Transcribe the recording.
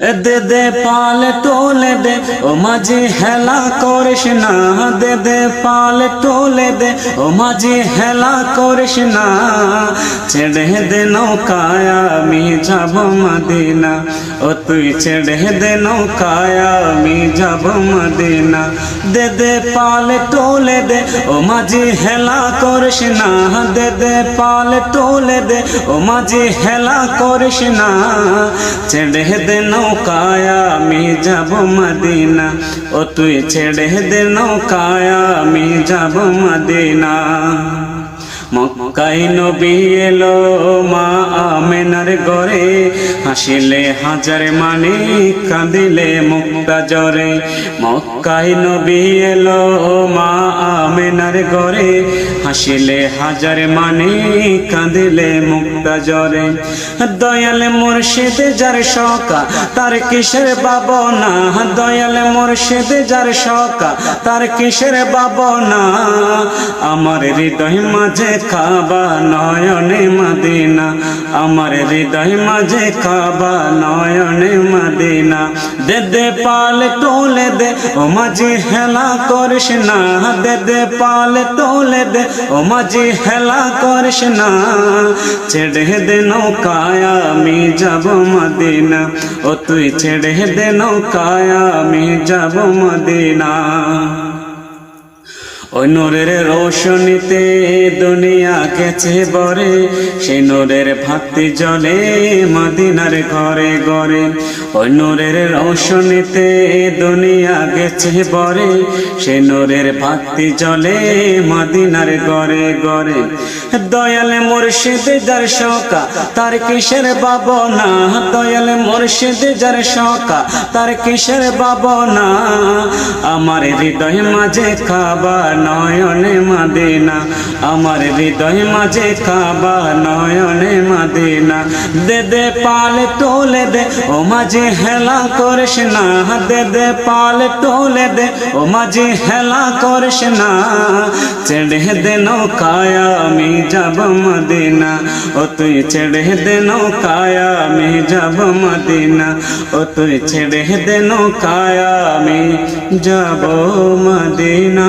দে দে, পাল তোলে দে। ও মাঝে হেলা করিস না। দে দে, পাল তোলে দে। ও মাঝে হেলা করিস না। ছেড়ে দে নৌকায়, আমি যাব মদিনা। ও তুই ছেড়ে দে নৌকায়, আমি যাব মদিনা। দে দে, পাল তোলে দে। ও মাঝে হেলা করিস না। দে দে, পাল তোলে দে। ও মাঝে হেলা করিস না। ছেড়ে দে নৌকায় আমি যাব মদিনা। ও তুই ছেড়ে দে নৌকায় আমি যাব মদিনা। মক্কাই নবী এলো মা আমেনার গরে হাসিলে হাজার মানে কাঁদিলে মুক্তা জরে মক্কাই নবী এলো মা আমেনার গরে হাসিলে হাজার মানে কাঁদিলে মুক্তা জরে দয়াল মুর্শিদ যার শকা তার কিসের বাবনা দয়াল মুর্শিদ যার শকা তার কিসের বাবনা আমার হৃদয় মাঝে খাবা নয়নে মদিনা। আমার হৃদয় মাঝে কাবা নয়নে মদিনা। দে দে পাল তোলে দে, ও মাঝি হেলা করিস না। দে দে পাল তোলে দে, ও মাঝি হেলা করিস না। ছেড়ে দে নৌকায় আমি যাব মদিনা। ও তুই ছেড়ে দে নৌকায় আমি যাব মদিনা। ওই নূরের রোশনীতে দুনিয়া গেছে বরে সেই নূরের ভাতি জলে মদিনার ঘরে ঘরে ওই নূরের রোশনীতে দুনিয়া গেছে বরে সেই নূরের ভাতি জলে মদিনার ঘরে ঘরে দয়াল মুর্শিদ যার শোকা, তার কিসের বাব বাবনা দয়াল মুর্শিদ যার শোকা, তার কিসের বাবনা আমার হৃদয় মাঝে খাবা নয়নে মাদিনা। আমার হৃদয় মাঝে খাবা নয়নে মাদিনা। দে দে, পাল তোলে দে, ও মাঝে হেলা করিস না। দে দে, পাল তোলে দে, ও মাঝে হেলা করিস না। ছেড়ে দে নৌকায় আমি যাব মদিনা। ও তুই ছেড়ে দে নৌকায় আমি যাব মদিনা। ও তুই ছেড়ে দে নৌকায় আমি যাব মদিনা।